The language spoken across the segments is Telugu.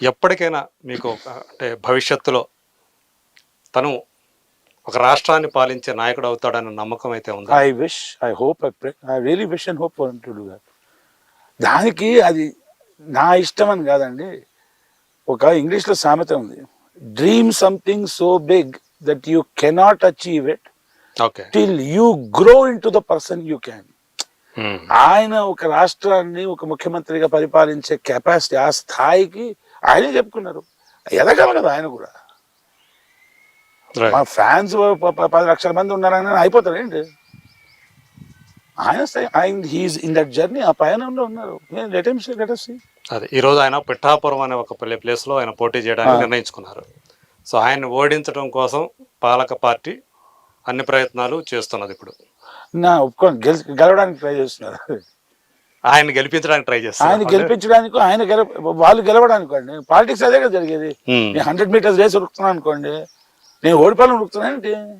ఎప్పటికైనా మీకు అంటే భవిష్యత్తులో తను ఒక రాష్ట్రాన్ని పాలించే నాయకుడు అవుతాడన్న నమ్మకం అయితే ఉందా? I wish I hope I pray I really wish and hope to do that దానికి అది నా ఇష్టం అని కాదండి. ఒక ఇంగ్లీష్లో సామెత ఉంది. Dream something so big that you cannot achieve it okay. Till you grow into the person you can. ఆయన ఒక రాష్ట్రాన్ని ఒక ముఖ్యమంత్రిగా పరిపాలించే కెపాసిటీ ఆ స్థాయికి ఆయనే చెప్పుకున్నారు. ఎదగల కదా ఆయన కూడా. మా ఫ్యాన్స్ పది లక్షల మంది ఉన్నారని అయిపోతారు ఏంటి? ఆయన ఆయన హీఈస్ ఇన్ దట్ జర్నీ ఆ పయనంలో ఉన్నారు. Let us see. అదే ఈ రోజు ఆయన పిఠాపురం అనే ఒక ప్లే ప్లేస్లో ఆయన పోటీ చేయడానికి. నిర్ణయించుకున్నారు. సో ఆయన్ని ఓడించడం కోసం పాలక పార్టీ అన్ని ప్రయత్నాలు చేస్తున్నది ఇప్పుడు. నా ఒప్పుకోండి గెలి గెలవడానికి ట్రై చేస్తున్నారు. ఆయన గెలిపించడానికి ట్రై ఆయన చేస్తారు గెలిపించడానికి ఆయన గెల వాళ్ళు గెలవడానికి అండి. పాలిటిక్స్ అదే కదా జరిగేది. నేను హండ్రెడ్ మీటర్స్ రేస్ ఉరుకుతున్నాను అనుకోండి నేను ఓడిపోవాలని ఉరుకుతున్నానంటే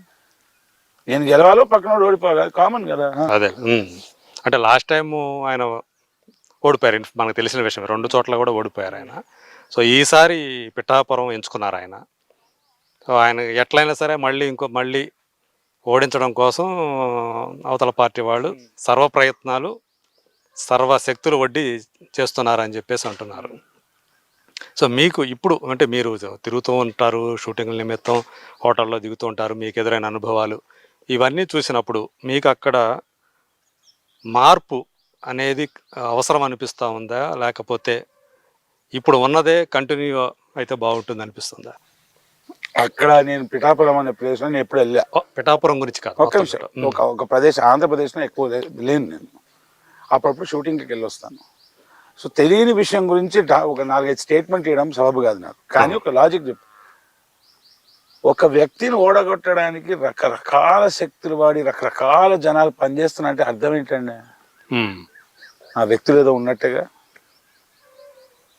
నేను గెలవాలో పక్కన ఓడిపోవాలి. కామన్ కదా. అదే. అంటే లాస్ట్ టైం ఆయన ఓడిపోయారు. మనకు తెలిసిన విషయం. రెండు చోట్ల కూడా ఓడిపోయారు ఆయన. సో ఈసారి పిఠాపురం ఎంచుకున్నారు ఆయన. సో ఆయన ఎట్లయినా సరే మళ్ళీ ఇంకో మళ్ళీ ఓడించడం కోసం అవతల పార్టీ వాళ్ళు సర్వ ప్రయత్నాలు సర్వ శక్తులు వడ్డీ చేస్తున్నారని చెప్పేసి అంటున్నారు. సో మీకు ఇప్పుడు అంటే మీరు తిరుగుతూ ఉంటారు షూటింగ్ల నిమిత్తం హోటల్లో దిగుతూ ఉంటారు మీకు ఎదురైన అనుభవాలు ఇవన్నీ చూసినప్పుడు మీకు అక్కడ మార్పు అనేది అవసరం అనిపిస్తూ ఉందా? లేకపోతే ఇప్పుడు ఉన్నదే కంటిన్యూ అయితే బాగుంటుంది అనిపిస్తుందా? అక్కడ నేను పిఠాపురం అనే ప్లేస్లో నేను ఎప్పుడు వెళ్ళా. పిఠాపురం గురించి కాదు ఒక ఒక ప్రదేశం ఆంధ్రప్రదేశ్లో ఎక్కువ లేను నేను. అప్పుడప్పుడు షూటింగ్కి వెళ్ళి వస్తాను సో తెలియని విషయం గురించి ఒక నాలుగైదు స్టేట్మెంట్ ఇవ్వడం సబబు కాదు నాకు. కానీ ఒక లాజిక్ చెప్పు. ఒక వ్యక్తిని ఓడగొట్టడానికి రకరకాల శక్తులు వాడి రకరకాల జనాలు పనిచేస్తున్నారంటే అర్థం ఏంటండి? ఆ వ్యక్తులు ఏదో ఉన్నట్టుగా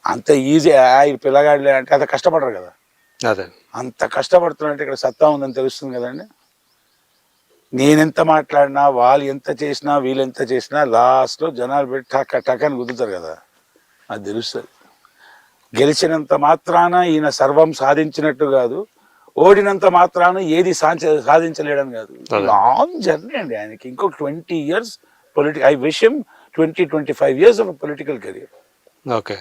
అంత ఈజీ ఈ పిల్లగాడులే అంటే అంత కష్టపడరు కదా? అదే. అంత కష్టపడుతున్నట్టు ఇక్కడ సత్తా ఉందని తెలుస్తుంది కదండి? నేనెంత మాట్లాడినా వాళ్ళు ఎంత చేసినా వీళ్ళు ఎంత చేసినా లాస్ట్లో జనాలు పెట్టి టక టక్ అని కుదురుతారు కదా. అది తెలుస్తుంది. గెలిచినంత మాత్రాన ఈయన సర్వం సాధించినట్టు కాదు ఓడినంత మాత్రాన ఏది సాధించ సాధించలేడని కాదు. లాంగ్ జర్నీ అండి ఆయనకి. ఇంకొక ట్వంటీ ఇయర్స్ పొలిటి ఐ విషయం twenty twenty five years of political career okay.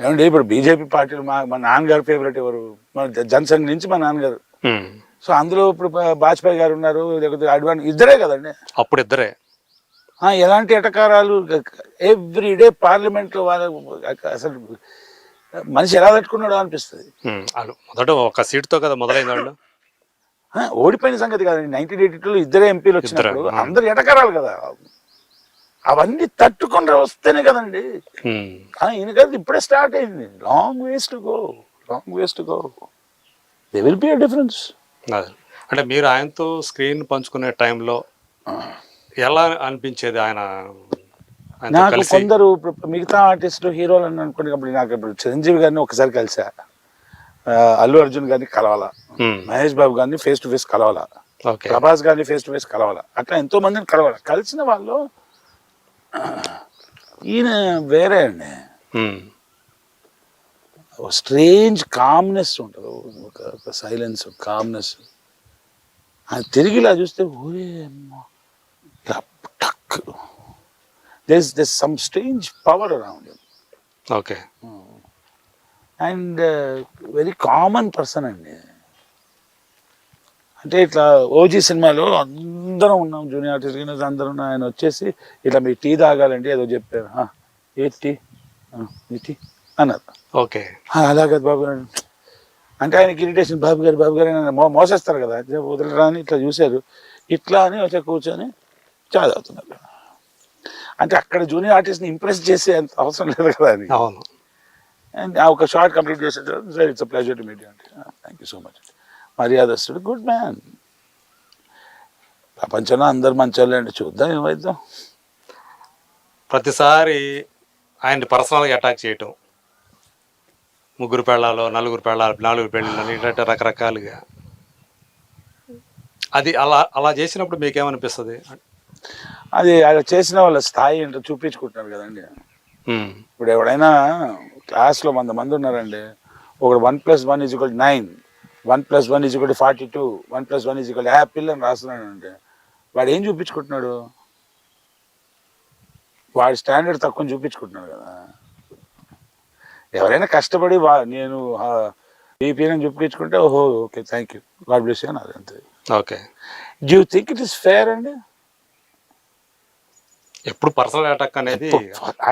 ఏమంటే ఇప్పుడు బీజేపీ పార్టీలు మా మా నాన్నగారు ఫేవరెట్ ఎవరు? మన జనసంఘ్ నుంచి మా నాన్నగారు. సో అందులో ఇప్పుడు వాజ్పేయి గారు ఉన్నారు లేకపోతే అడ్వాన్ ఇద్దరే కదండి. అప్పుడు ఇద్దరే. ఎలాంటి ఎటకారాలు ఎవ్రీ డే పార్లమెంట్లో వాళ్ళ అసలు మనిషి ఎలా తట్టుకున్నాడో అనిపిస్తుంది. మొదట ఒక సీట్తో కదా ఆ, ఓడిపోయిన సంగతి కాదండి. నైన్టీన్ ఎయిటీ టూలో ఇద్దరే ఎంపీలు వచ్చినప్పుడు. అందరు ఎటకారాలు కదా. అవన్నీ తట్టుకొని వస్తేనే కదండి. ఈయన కదా ఇప్పుడే స్టార్ట్ అయింది. Long ways to go long ways to go they will be a difference అంటే మీరు ఆయనతో స్క్రీన్ పంచుకునే టైంలో ఎలా అనిపించేది ఆయన? నాకు కొందరు మిగతా ఆర్టిస్టులు హీరోలు అని అనుకునేటప్పుడు నాకు ఇప్పుడు చిరంజీవి గారిని ఒకసారి కలిసా. అల్లు అర్జున్ గారిని కలవాలా. మహేష్ బాబు గారిని ఫేస్ టు ఫేస్ కలవాలా. ప్రభాస్ గారిని ఫేస్ టు ఫేస్ కలవాలా. అట్లా ఎంతో మందిని కలవాలి. కలిసిన వాళ్ళు ఈయన వేరే అండి. స్ట్రేంజ్ కామ్నెస్ ఉంటుంది. ఒక ఒక సైలెన్స్ కామ్నెస్. ఆయన తిరిగి ఇలా చూస్తే ఓరే అమ్మా టక్. There's there's some strange power around okay and very common person అండి. అంటే ఇట్లా ఓజీ సినిమాలో అందరం ఉన్నాం జూనియర్ ఆర్టిస్ట్ అందరం ఉన్నాం. ఆయన వచ్చేసి ఇట్లా మీ టీ తాగాలండి ఏదో చెప్పారు. "ఆ, ఏ టీ "ఆ, ఈ టీ? అన్నారు. ఓకే. "ఆ, అలాగే బాబు గారు. అంటే ఆయనకి ఇరిటేషన్ బాబు గారు బాబు గారు మో మోసేస్తారు కదా. అదే వదలరా అని ఇట్లా చూశారు. ఇట్లా అని వచ్చి కూర్చొని తాగుతున్నారు అంటే అక్కడ జూనియర్ ఆర్టిస్ట్ని ఇంప్రెస్ చేసే అంత అవసరం లేదు కదా అని అవును. అండ్ ఆ ఒక షార్ట్ కంప్లీట్ చేసేట sir it's pleasure to meet అంటే థ్యాంక్ యూ సో మచ్ మర్యాదస్తుడు గుడ్ మ్యాన్ ప్రపంచంలో అందరు మంచోళ్ళే అండి. చూద్దాం ఏమైద్దాం. ప్రతిసారి ఆయన్ని పర్సనల్గా అటాక్ చేయటం. ముగ్గురు పెళ్ళాలు నలుగురు పెళ్ళాలు నాలుగు పెళ్ళాలు ఇట్లా రకరకాలుగా. అది అలా అలా చేసినప్పుడు మీకేమనిపిస్తుంది? అది అలా చేసిన వాళ్ళ స్థాయి ఏంటో చూపించుకుంటున్నారు కదండి. ఇప్పుడు ఎవడైనా క్లాస్లో వంద మంది ఉన్నారండి. ఒకడు one plus one is equal nine one plus one is equal forty two one plus one is equal apple అని రాస్తున్నాడు అంటే వాడు ఏం చూపించుకుంటున్నాడు? వాడి స్టాండర్డ్ తక్కువ చూపించుకుంటున్నాడు కదా. ఎవరైనా కష్టపడి నేను బీపీని చూపించుకుంటే ఓహో okay thank you God bless you అని okay. Do think it is fair అండి? ఎప్పుడు పర్సనల్ అటాక్ అనేది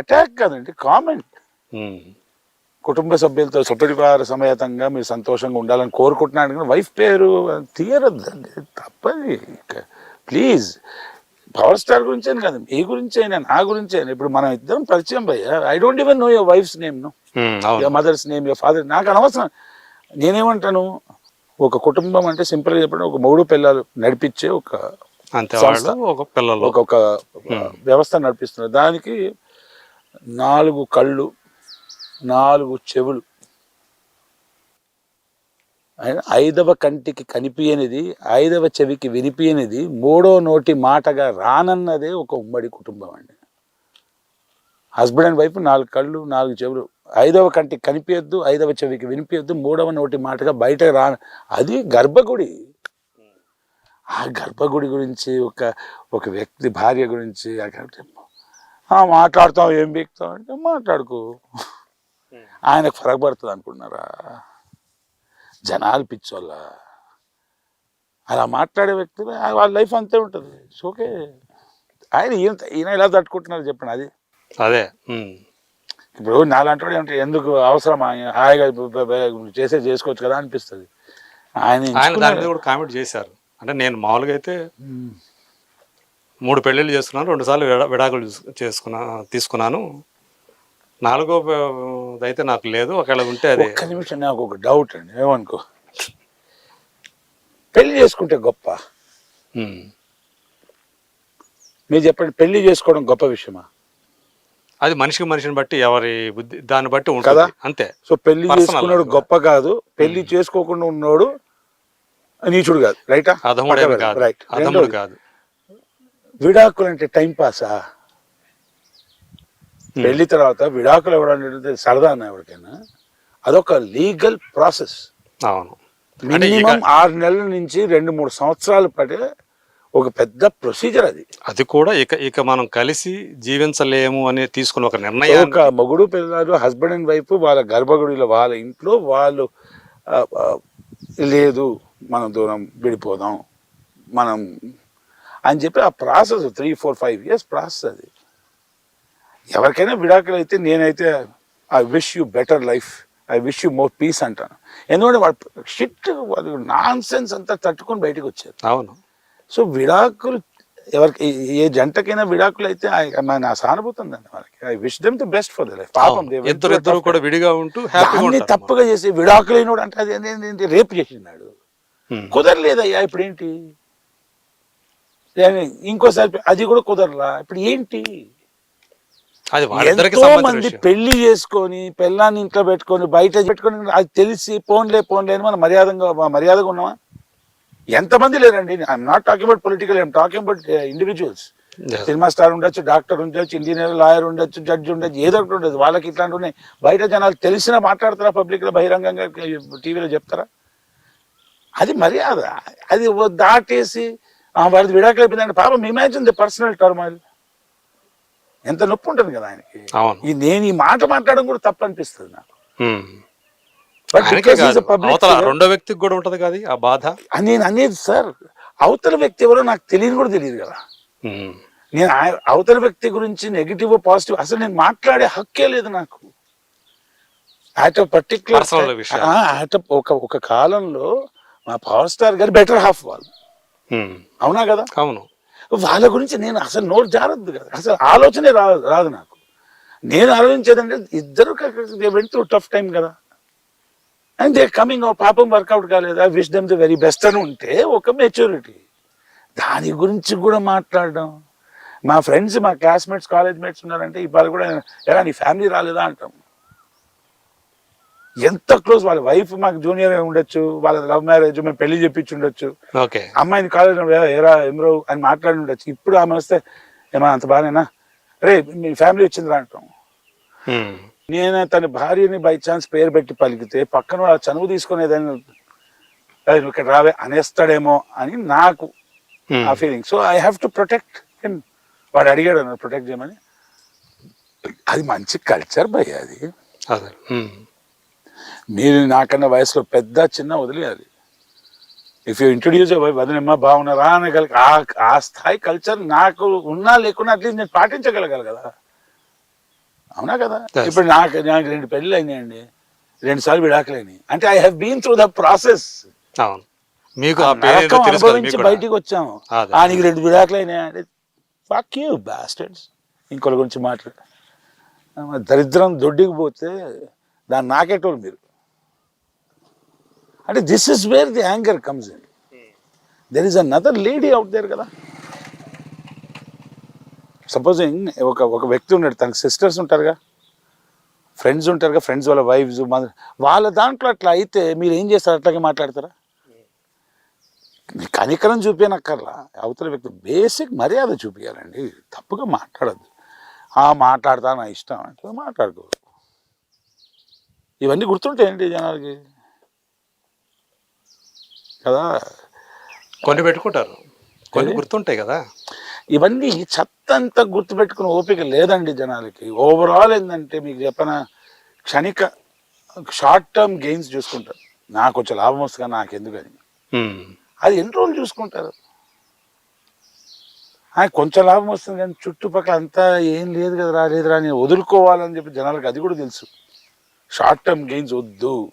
అటాక్ కాదండి కామెంట్. కుటుంబ సభ్యులతో సుపరివార సమేతంగా మీరు సంతోషంగా ఉండాలని కోరుకుంటున్నాను కానీ వైఫ్ పేరు తీయరద్దండి తప్పది. ప్లీజ్. పవర్ స్టార్ గురించి అని కాదు మీ గురించి అయినా నా గురించి అయినా ఇప్పుడు మనం ఇద్దరం పరిచయం భయ్య I don't even know your wife's name know your mother's name your father నాకు అనవసరం. నేనేమంటాను ఒక కుటుంబం అంటే సింపుల్గా చెప్పడం ఒక మూడు పిల్లలు నడిపించే ఒక ఒక పిల్లలు. ఒక్కొక్క వ్యవస్థ నడిపిస్తున్నారు. దానికి నాలుగు కళ్ళు నాలుగు చెవులు. ఐదవ కంటికి కనిపించనిది ఐదవ చెవికి వినిపించనిది మూడో నోటి మాటగా రానన్నదే ఒక ఉమ్మడి కుటుంబం అండి. హస్బెండ్ అండ్ వైఫ్ నాలుగు కళ్ళు నాలుగు చెవులు. ఐదవ కంటికి కనిపించద్దు ఐదవ చెవికి వినిపించద్దు మూడవ నోటి మాటగా బయట రా అది గర్భగుడి. ఆ గర్భగుడి గురించి ఒక ఒక వ్యక్తి భార్య గురించి మాట్లాడతాం ఏం బీక్తాం అంటే మాట్లాడుకో. ఆయనకు ఫరకపడుతుంది అనుకున్నారా జనాలు పిచ్చోళ్ళ? అలా మాట్లాడే వ్యక్తులు వాళ్ళ లైఫ్ అంతే ఉంటుంది. ఓకే ఆయన ఈయన ఈయన ఎలా తట్టుకుంటున్నారు చెప్పండి అది. అదే ఇప్పుడు నాలంటే ఏమంటే ఎందుకు అవసరం ఆయన హాయిగా చేసే చేసుకోవచ్చు కదా అనిపిస్తుంది. ఆయన ఆయన దాని మీద కూడా కామెంట్ చేశారు. అంటే నేను మామూలుగా అయితే. మూడు పెళ్ళిళ్ళు చేసుకున్నాను రెండు సార్లు విడా- విడాకులు చేసుకున్నా తీసుకున్నాను. నాలుగో అయితే నాకు లేదు. ఒకవేళ ఉంటే అది ఒక్క నిమిషం నాకు ఒక డౌట్ అండి. ఏమనుకో? పెళ్ళి చేసుకుంటే గొప్ప. మీరు చెప్పండి పెళ్ళి చేసుకోవడం గొప్ప విషయమా? అది మనిషికి మనిషిని బట్టి ఎవరి బుద్ధి దాన్ని బట్టి? ఉంటుంది. అంతే. సో పెళ్ళి చేసుకున్నాడు. గొప్ప కాదు. పెళ్ళి చేసుకోకుండా ఉన్నాడు నీచుడు కాదు. రైటా రైట్ అధముడు కాదు. విడాకులు అంటే టైం పాసా? పెళ్ళి తర్వాత విడాకులు ఇవ్వడం అనేది సరదా అన్న ఎవరికైనా. అదొక లీగల్ ప్రాసెస్. అవును. మినిమం ఆరు నెలల నుంచి రెండు మూడు సంవత్సరాలు పడే ఒక పెద్ద ప్రొసీజర్ అది. అది కూడా ఇక ఇక మనం కలిసి జీవించలేము అని తీసుకున్న ఒక నిర్ణయం ఒక మొగుడు పిల్లలు హస్బెండ్ అండ్ వైఫ్ వాళ్ళ గర్భగుడిలో వాళ్ళ ఇంట్లో వాళ్ళు లేదు మనం దూరం విడిపోదాం మనం అని చెప్పి ఆ process three four five years process అది. ఎవరికైనా విడాకులు అయితే నేనైతే I wish you better life I wish you more peace అంటాను. ఎందుకంటే వాడు షిట్ నాన్ సెన్స్ అంతా తట్టుకొని బయటకు వచ్చారు అవును. సో విడాకులు ఎవరికి ఏ- జంటకైనా విడాకులు అయితే నా సానుభూతి ఉందండి వాళ్ళకి I wish them the best for the life పాపం ఇద్దరు ఇద్దరు కూడా. విడిగా ఉంటూ హ్యాపీగా తప్పుగా చేసి విడాకులైనడు అంటే అది రేపు చేసినాడు. కుదరలేదయ్యా ఇప్పుడు ఏంటి? ఇంకోసారి అది కూడా కుదరలా? ఇప్పుడు ఏంటి? ఎంతో మంది పెళ్ళి చేసుకొని పెళ్ళాన్ని ఇంట్లో పెట్టుకొని బయట పెట్టుకొని అది తెలిసి పోన్లే పోన్లే అని మనం మర్యాదగా మర్యాదగా ఉన్నామా? ఎంతమంది లేరండి? I'm not talking about political I'm talking about individuals. Cinema star ఉండొచ్చు డాక్టర్ ఉండొచ్చు ఇంజనీర్ లాయర్ ఉండొచ్చు జడ్జి ఉండొచ్చు ఏదో ఒకటి ఉండదు. వాళ్ళకి ఇట్లాంటి ఉన్నాయి. బయట జనాలు తెలిసినా మాట్లాడతారా పబ్లిక్లో బహిరంగంగా టీవీలో చెప్తారా? అది మర్యాద. అది దాటేసి వాడిది విడాకులు అయిపోయిందంటే పాపం ఇమాజిన్ ది పర్సనల్ టర్మాయిల్. ఎంత నొప్పి ఉంటుంది కదా ఆయనకి? ఈ నేను ఈ మాట మాట్లాడడం కూడా తప్పు అనిపిస్తుంది నాకు రెండో వ్యక్తికి కూడా ఉంటది కదా ఆ బాధ? నేను అనేది సార్ అవతల వ్యక్తి ఎవరో నాకు తెలియదు కూడా తెలియదు కదా. నేను అవతల వ్యక్తి గురించి నెగిటివ్ పాజిటివ్ అసలు నేను మాట్లాడే హక్కే లేదు నాకు. అట్ పర్టికులర్ Personal విషయాలు. అట్ ఒక ఒక కాలంలో మా పవర్ స్టార్ గారు బెటర్ హాఫ్ వాళ్ళు. అవునా కదా? అవును. వాళ్ళ గురించి నేను అసలు నోరు జారద్దు కదా. అసలు ఆలోచనే రాదు రాదు నాకు. నేను ఆలోచించేదంటే ఇద్దరు వెళ్తూ టఫ్ టైం కదా. అండ్ దే కమింగ్ పాపం వర్కౌట్ కాలేదా? Wish them the very best అని ఉంటే ఒక మెచ్యూరిటీ దాని గురించి కూడా మాట్లాడడం. మా ఫ్రెండ్స్ మా క్లాస్మేట్స్ కాలేజ్ మేట్స్ ఉన్నారంటే ఇవాళ కూడా ఎలా నీ ఫ్యామిలీ రాలేదా అంటాం. ఎంత క్లోజ్ వాళ్ళ వైఫ్ మాకు జూనియర్ ఉండొచ్చు వాళ్ళ లవ్ మ్యారేజ్ మేము పెళ్ళి చెప్పించి ఉండొచ్చు. ఓకే. అమ్మాయిని కాలేజ్ ఏరా ఎమరో అని మాట్లాడి ఉండొచ్చు. ఇప్పుడు ఆమె వస్తే ఏమా అంత బాగానేనా? రే మీ ఫ్యామిలీ వచ్చిందిరా అంటాం. ఉమ్. నేను తన భార్యని బై ఛాన్స్ పేరు పెట్టి పలికితే పక్కన ఆ చనువు తీసుకుని ఏదైనా "ఏయ్, నువ్వు ఇక్కడ రావే అనేస్తాడేమో అని నాకు. ఆ feeling so I have to protect him వాడు అడిగాడు ప్రొటెక్ట్ చేయమని? అది మంచి కల్చర్ భయ్ అది. మీరు నాకన్నా వయసులో పెద్ద చిన్న వదిలేయాలి ఇఫ్ యూ ఇంట్రొడ్యూస్ వదినమ్మా బాగున్నారా అనగల ఆ ఆ స్థాయి కల్చర్ నాకు ఉన్నా లేకున్నా అట్లీస్ట్ నేను పాటించగలగాలి కదా. అవునా కదా. ఇప్పుడు నాకు నాకు రెండు పెళ్ళి అయినాయండి. రెండు సార్లు విడాకులైనాయి. అంటే I have been through the process అవును. మీకు అనుభవించి. బయటికి వచ్చాము అదే. ఆ నీకు రెండు విడాకులు అయినాయి అంటే ఫక్ యూ బాస్టర్డ్స్ ఇంకోళ్ళ గురించి మాట్లాడు దరిద్రం దొడ్డికి పోతే దాన్ని నాకేటోళ్ళు మీరు. అంటే this is where the anger comes in there is another lady out there కదా. సపోజింగ్ ఒక ఒక వ్యక్తి ఉన్నాడు తనకు సిస్టర్స్ ఉంటారుగా. ఫ్రెండ్స్ ఉంటారుగా ఫ్రెండ్స్ వాళ్ళ వైఫ్స్ వాళ్ళ దాంట్లో అట్లా అయితే మీరు ఏం చేస్తారు? అట్లాగే మాట్లాడతారా? మీ కనికరం చూపించనక్కర్లా అవతల వ్యక్తి బేసిక్ మర్యాద చూపించాలండి తప్పుగా మాట్లాడద్దు. ఆ మాట్లాడతా నా ఇష్టం అంటే మాట్లాడుకో ఇవన్నీ గుర్తుంటాయండి జనాలకి? కదా? కొన్ని పెట్టుకుంటారు. కొన్ని గుర్తుంటాయి కదా? ఇవన్నీ చెత్త అంతా గుర్తుపెట్టుకుని ఓపిక లేదండి జనాలకి. ఓవరాల్ ఏంటంటే మీకు చెప్పన క్షణిక షార్ట్ టర్మ్ గెయిన్స్ చూసుకుంటారు. నాకు కొంచెం లాభం వస్తుంది నాకు ఎందుకని. అది ఎన్ని రోజులు చూసుకుంటారు? ఆ, కొంచెం లాభం వస్తుంది కానీ చుట్టుపక్కల అంతా ఏం లేదు కదా రాలేదురా నేను వదులుకోవాలని చెప్పి జనాలకు అది కూడా తెలుసు. షార్ట్ టర్మ్ గెయిన్స్ వద్దు.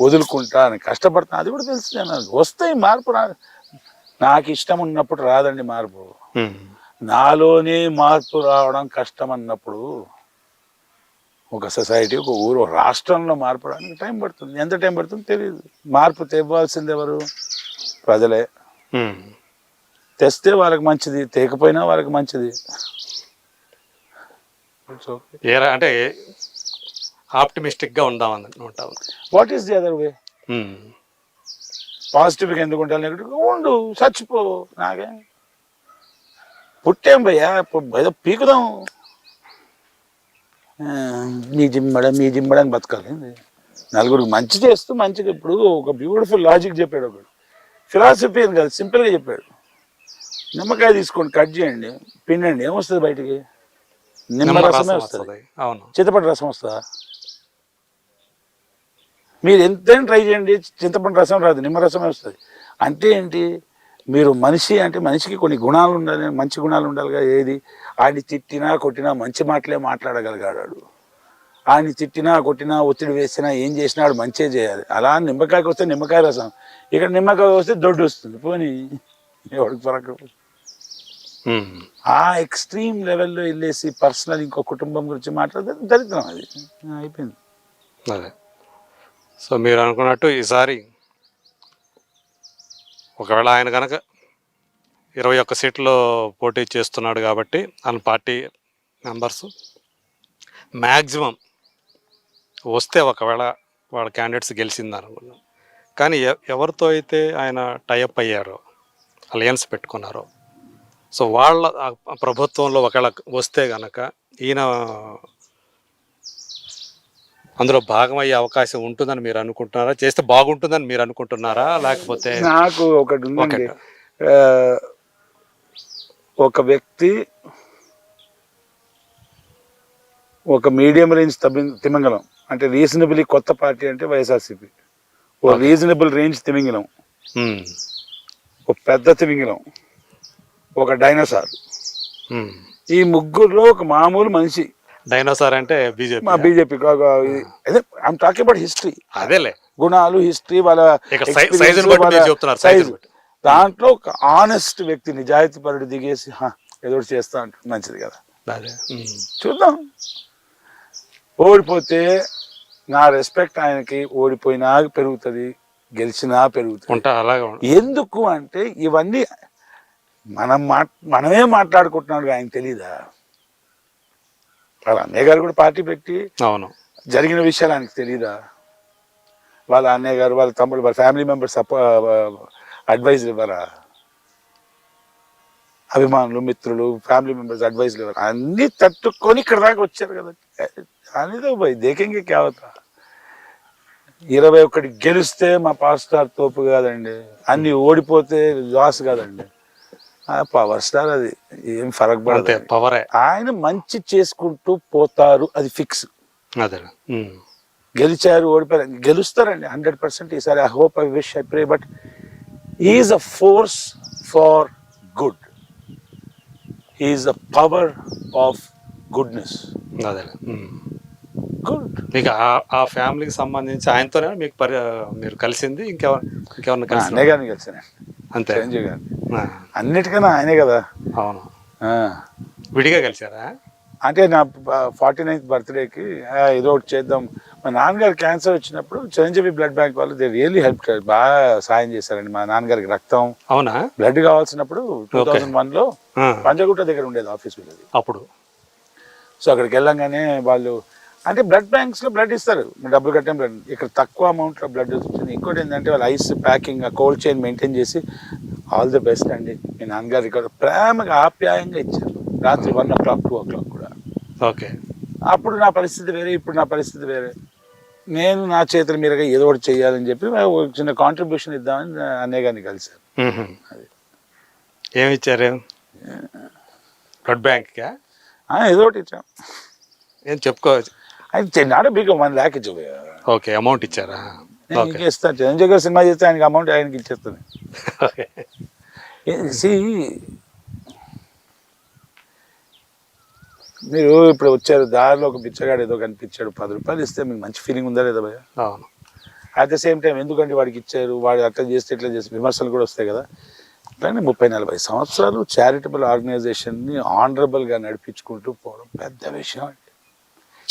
వదులుకుంటా అని కష్టపడతా అది కూడా తెలుసు జనాలకు వస్తాయి మార్పు రా నాకు ఇష్టం ఉన్నప్పుడు రాదండి మార్పు. నాలోనే మార్పు రావడం కష్టం అన్నప్పుడు ఒక సొసైటీ ఒక ఊరు రాష్ట్రంలో మార్పు రావడానికి టైం పడుతుంది. ఎంత టైం పడుతుంది తెలియదు. మార్పు తెవ్వాల్సింది ఎవరు? ప్రజలే. తెస్తే వాళ్ళకి మంచిది తేకపోయినా వాళ్ళకి మంచిది. అంటే ఆప్టిమిస్టిక్గా ఉందామని ఉంటాం what is the other way. పాజిటివ్గా ఎందుకు ఉండాలి నెగిటివ్ ఉండు చచ్చిపో నాకే? పుట్టాం భయ్యా ఏదో పీకుదాం. మీ జిమ్మడం మీ జిమ్మడం బతకాలి. నలుగురికి మంచి చేస్తూ మంచిగా ఇప్పుడు ఒక బ్యూటిఫుల్ లాజిక్ చెప్పాడు ఒకడు. ఫిలాసఫీ అని కాదు సింపుల్గా చెప్పాడు. నిమ్మకాయ తీసుకోండి కట్ చేయండి పిండండి ఏమొస్తుంది బయటికి? నిమ్మ రసమే రసం వస్తుంది. వస్తది. అవును. చింతపండు రసం వస్తుందా? మీరు ఎంతైనా ట్రై చేయండి చింతపండు రసం రాదు నిమ్మరసమే వస్తుంది. అంటే ఏంటి? మీరు మనిషి అంటే మనిషికి కొన్ని గుణాలు ఉండాలి మంచి గుణాలు ఉండాలిగా ఏది? ఆయన్ని తిట్టినా కొట్టినా మంచి మాటలే మాట్లాడగలిగాడు వాడు. ఆయన్ని తిట్టినా కొట్టినా ఒత్తిడి వేసినా ఏం చేసినా వాడు మంచిగా చేయాలి. అలా నిమ్మకాయకి వస్తే నిమ్మకాయ రసం ఇక్కడ నిమ్మకాయ వస్తే దొడ్డు వస్తుంది. పోనీ ఎవరికి ఉమ్. ఆ ఎక్స్ట్రీమ్ లెవెల్లో వెళ్ళేసి పర్సనల్ ఇంకో కుటుంబం గురించి మాట్లాడితే దరిద్రం అది. అయిపోయింది. అదే. సో మీరు అనుకున్నట్టు ఈసారి ఒకవేళ ఆయన కనుక ఇరవై ఒక్క సీట్లో పోటీ చేస్తున్నాడు కాబట్టి ఆయన పార్టీ మెంబర్స్ మ్యాక్సిమం వస్తే ఒకవేళ వాళ్ళ క్యాండిడేట్స్ గెలిచిందనుకున్నాం. కానీ ఎవరితో అయితే ఆయన టైఅప్ అయ్యారో అలయన్స్ పెట్టుకున్నారో సో వాళ్ళ ప్రభుత్వంలో ఒకవేళ వస్తే కనుక ఈయన అందులో భాగమయ్యే అవకాశం ఉంటుందని మీరు అనుకుంటున్నారా? చేస్తే బాగుంటుందని మీరు అనుకుంటున్నారా? లేకపోతే నాకు ఒకటి ఉందండి. ఒక వ్యక్తి ఒక మీడియం రేంజ్ తమి- తిమింగలం. అంటే రీజనబుల్ కొత్త పార్టీ అంటే వైఎస్ఆర్సీపీ. ఓ రీజనబుల్ రేంజ్ తిమింగలం. ఒక పెద్ద తిమింగలం. ఒక డైనోసార్. ఈ ముగ్గురులో ఒక మామూలు మనిషి. డైనోసార్ అంటే బీజేపీ మా బీజేపీ అదే టాకింగ్ అబౌట్ హిస్టరీ అదేలే. గుణాలు హిస్టరీ వాళ్ళ ఇక్కడ సై- experience, సైజుని బట్టి వాళ్ళ మీరు చెప్తున్నారు, size. సైజుని బట్టి. దాంట్లో ఒక ఆనెస్ట్ వ్యక్తి నిజాయితీ పరుడు దిగేసి "హా, ఏదో చేస్తా అంటే మంచిది కదా. చూద్దాం. ఓడిపోతే నా రెస్పెక్ట్ ఆయనకి ఓడిపోయినా పెరుగుతుంది గెలిచినా పెరుగుతుంది. ఉంటా అలాగే ఎందుకు అంటే ఇవన్నీ మనం మా మనమే మాట్లాడుకుంటున్నాడు ఆయన తెలీదా? వాళ్ళ అన్నయ్య గారు కూడా పార్టీ పెట్టి అవును. జరిగిన విషయాలు ఆయనకి తెలియదా వాళ్ళ అన్నయ్య గారు వాళ్ళ తమ్ముడు వాళ్ళ ఫ్యామిలీ మెంబర్స్ అడ్వైజ్ ఇవ్వరా? అభిమానులు మిత్రులు ఫ్యామిలీ మెంబర్స్ అడ్వైజ్లు ఇవ్వరా? అన్నీ తట్టుకొని ఇక్కడ దాకా వచ్చారు కదా. అనేది పోయి దేకంగా కేవతా ఇరవై ఒకటి గెలిస్తే మా పాస్టార్ తోపు కాదండి. అన్ని ఓడిపోతే లాస్ కాదండి. పవర్ స్టార్ అది. ఏం ఫరక్ పడదు పవరే ఆయన మంచి చేసుకుంటూ పోతారు అది ఫిక్స్ అదే. గెలిచారు ఓడిపోయారు. గెలుస్తారండి హండ్రెడ్ పర్సెంట్ ఈసారి. I hope I wish I pray but is a force for good is a power of goodness అదే. గుడ్ మీకు ఆ- ఫ్యామిలీకి సంబంధించి ఆయనతోనే మీకు మీరు కలిసింది ఇంకెవరు ఇంకెవరిని కలిసి కలిసానండి. అంతే. చిరంజీవి గారిని ఆ, అన్నిటికన్నా ఆయనే కదా. అవును. విడిగా కలిసారా అంటే నా ఫార్టీ నైన్త్ బర్త్డేకి ఏదో ఒకటి చేద్దాం. మా నాన్నగారు క్యాన్సర్ వచ్చినప్పుడు చిరంజీవి బ్లడ్ బ్యాంక్ వాళ్ళు దే రియల్లీ హెల్ప్ బాగా సాయం చేశారండి మా నాన్నగారికి రక్తం. అవునా? బ్లడ్ కావాల్సినప్పుడు టూ థౌజండ్ వన్లో పంజగుట్ట దగ్గర ఉండేది ఆఫీస్ వీళ్ళది. అప్పుడు. సో అక్కడికి వెళ్ళంగానే వాళ్ళు అంటే బ్లడ్ బ్యాంక్స్లో బ్లడ్ ఇస్తారు. డబ్బులు కట్టే బ్లడ్ ఇక్కడ తక్కువ అమౌంట్లో బ్లడ్ వస్తుంది. ఇంకోటి ఏంటంటే వాళ్ళు ice packing cold chain maintain చేసి ఆల్ ది బెస్ట్ అండి. మీ నాన్నగారు ఇక్కడ ప్రేమగా ఆప్యాయంగా ఇచ్చారు. రాత్రి one o'clock two o'clock కూడా. ఓకే. అప్పుడు నా పరిస్థితి వేరే ఇప్పుడు నా పరిస్థితి వేరే. నేను నా చేతుల మీదుగా ఏదో ఒకటి చేయాలని చెప్పి ఒక చిన్న కాంట్రిబ్యూషన్ ఇద్దామని అన్నయ్య గారిని కలిశారు. ఏమి ఇచ్చారు బ్లడ్ బ్యాంక్కా ఆ, ఏదో ఒకటి ఇచ్చాం. ఏం చెప్పుకోవచ్చు? అయితే నాడ బిగ్ వన్ ల్యాక్ ఇచ్చావు ఓకే అమౌంట్ ఇచ్చారా? నేను ఇస్తాను చిరంజీవి గారు సినిమా చేస్తే ఆయనకి అమౌంట్ ఆయనకి ఇచ్చేస్తాను. ఓకే. సి మీరు ఇప్పుడు వచ్చారు దారిలో ఒక బిచ్చగాడు ఏదో కనిపించాడు పది రూపాయలు ఇస్తే మీకు మంచి ఫీలింగ్ ఉందా లేదా భయ అవును. అట్ ద సేమ్ టైం ఎందుకంటే వాడికి ఇచ్చారు వాడు అట్లా చేస్తే ఇట్లా చేస్తే విమర్శలు కూడా వస్తాయి కదా. కానీ ముప్పై నలభై సంవత్సరాలు చారిటబుల్ ఆర్గనైజేషన్ని ఆనరబుల్గా నడిపించుకుంటూ పోవడం పెద్ద విషయం.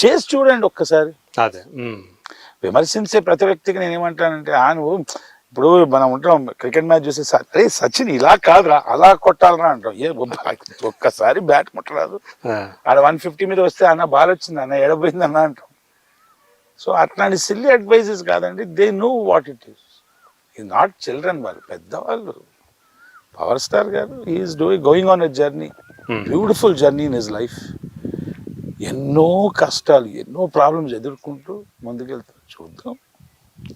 చేసి చూడండి ఒక్కసారి. అదే. విమర్శించే ప్రతి వ్యక్తికి నేను ఏమంటానంటే ఆ నువ్వు ఇప్పుడు మనం ఉంటాం క్రికెట్ మ్యాచ్ చూసి "స- అరే సచిన్ ఇలా కాదురా అలా కొట్టాలరా అంటాం. ఏ ఒక్క- ఒక్కసారి బ్యాట్ ముట్టరాదు. ఆడ వన్ ఫిఫ్టీ మీద వస్తే అన్న బాల్ వచ్చింది అన్న ఎడపోయింది అన్న అంటాం. సో అట్లాంటి సిల్లీ అడ్వైజెస్ కాదండి. They know what it is. ఈ నాట్ చిల్డ్రన్ వాళ్ళు పెద్దవాళ్ళు. పవర్ స్టార్ గారు is doing going on a journey. Beautiful journey in his life. ఎన్నో కష్టాలు ఎన్నో ప్రాబ్లమ్స్ ఎదుర్కొంటూ ముందుకెళ్తారు. చూద్దాం.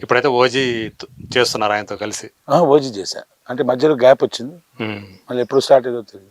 ఇప్పుడైతే ఓజీ చేస్తున్నారు ఆయనతో కలిసి. ఓజీ చేశా. అంటే మధ్యలో గ్యాప్ వచ్చింది. మళ్ళీ ఎప్పుడు స్టార్ట్ అయ్యేదో తెలియదు